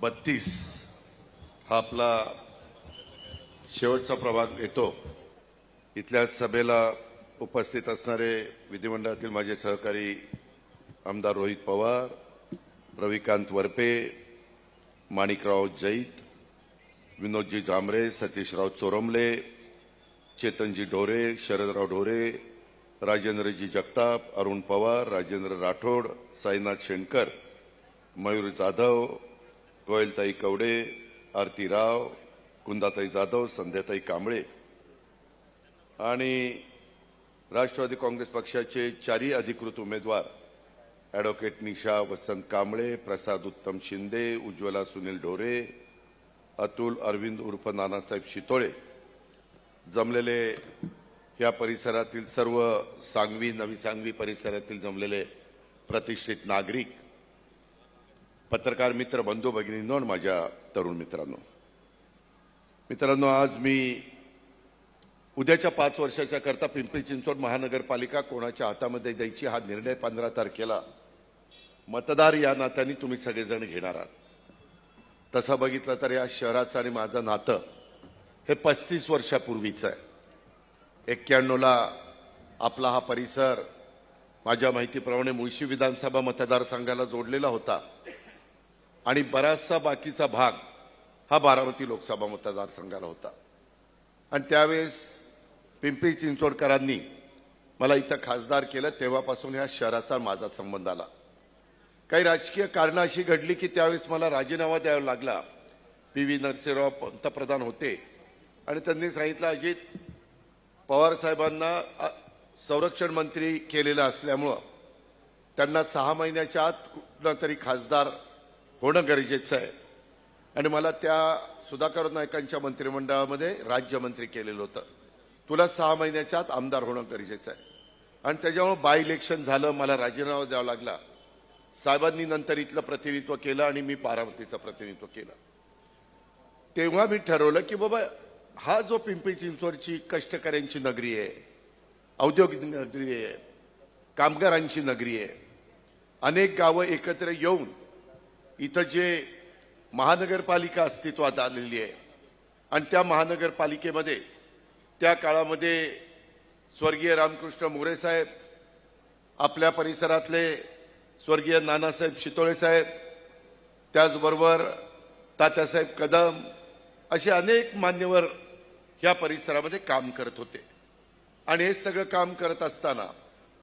बत्तीस हा आपला शेवटचा प्रभाग येतो. इथल्या सभेला उपस्थित असणारे विधिमंडळातील माझे सहकारी आमदार रोहित पवार रविकांत वरपे माणिकराव जैत विनोदजी जांभरे सतीशराव चोरमले चेतनजी ढोरे शरदराव ढोरे राजेंद्रजी जगताप अरुण पवार राजेंद्र राठोड साईनाथ शेणकर मयूर जाधव कोयलताई कवडे आरती राव कुंदाताई जाधव संध्याताई कांबळे. आणि राष्ट्रवादी काँग्रेस पक्षाचे चारही अधिकृत उमेदवार ॲडव्होकेट निशा वसंत कांबळे प्रसाद उत्तम शिंदे उज्ज्वला सुनील ढोरे अतुल अरविंद उर्फ नानासाहेब शितोळे जमलेले या परिसरातील सर्व सांगवी नवी सांगवी परिसरातील जमलेले प्रतिष्ठित नागरिक पत्रकार मित्र बंधू भगिनींनो आणि माझ्या तरुण मित्रांनो. मित्रांनो आज मी उद्याच्या पाच वर्षाच्या करता पिंपरी चिंचवड महानगरपालिका कोणाच्या हातामध्ये द्यायची हा निर्णय पंधरा तारखेला मतदार या नात्याने तुम्ही सगळेजण घेणार आहात. तसं बघितलं तर या शहराचं आणि माझं नातं हे पस्तीस वर्षापूर्वीचं आहे. एक्क्याण्णवला आपला हा परिसर माझ्या माहितीप्रमाणे मुळशी विधानसभा मतदारसंघाला जोडलेला होता. आणि बराचसा बाकीचा भाग हा बारामती लोकसभा मतदारसंघाला होता. आणि त्यावेळेस पिंपरी चिंचवडकरांनी मला इथं खासदार केलं तेव्हापासून या शहराचा माझा संबंध आला. काही राजकीय कारणं अशी घडली की त्यावेळेस मला राजीनामा द्यावा लागला. पी व्ही नरसिंहराव पंतप्रधान होते. आणि त्यांनी सांगितलं अजित पवार साहेबांना संरक्षण मंत्री केलेलं असल्यामुळं त्यांना सहा महिन्याच्या आत कुठला तरी खासदार होणं गरजेचं आहे. आणि मला त्या सुधाकर नायकांच्या मंत्रिमंडळामध्ये राज्यमंत्री केलेलं होतं. तुला सहा महिन्याच्या आत आमदार होणं गरजेचं आहे. आणि त्याच्यामुळे बाय इलेक्शन झालं मला राजीनामा द्यावा लागला. साहेबांनी नंतर इथलं प्रतिनिधित्व केलं आणि मी बारामतीचं प्रतिनिधित्व केलं. तेव्हा मी ठरवलं की बाबा हा जो पिंपरी चिंचवडची कष्टकऱ्यांची नगरी आहे औद्योगिक नगरी आहे कामगारांची नगरी आहे अनेक गावं एकत्र येऊन इथं जे महानगरपालिका अस्तित्वात आलेली आहे आणि त्या महानगरपालिकेमध्ये त्या काळामध्ये स्वर्गीय रामकृष्ण मोरे साहेब आपल्या परिसरातले स्वर्गीय नानासाहेब शितोळे साहेब त्याचबरोबर तात्यासाहेब कदम असे अनेक मान्यवर ह्या परिसरामध्ये काम करत होते. आणि हे सगळं काम करत असताना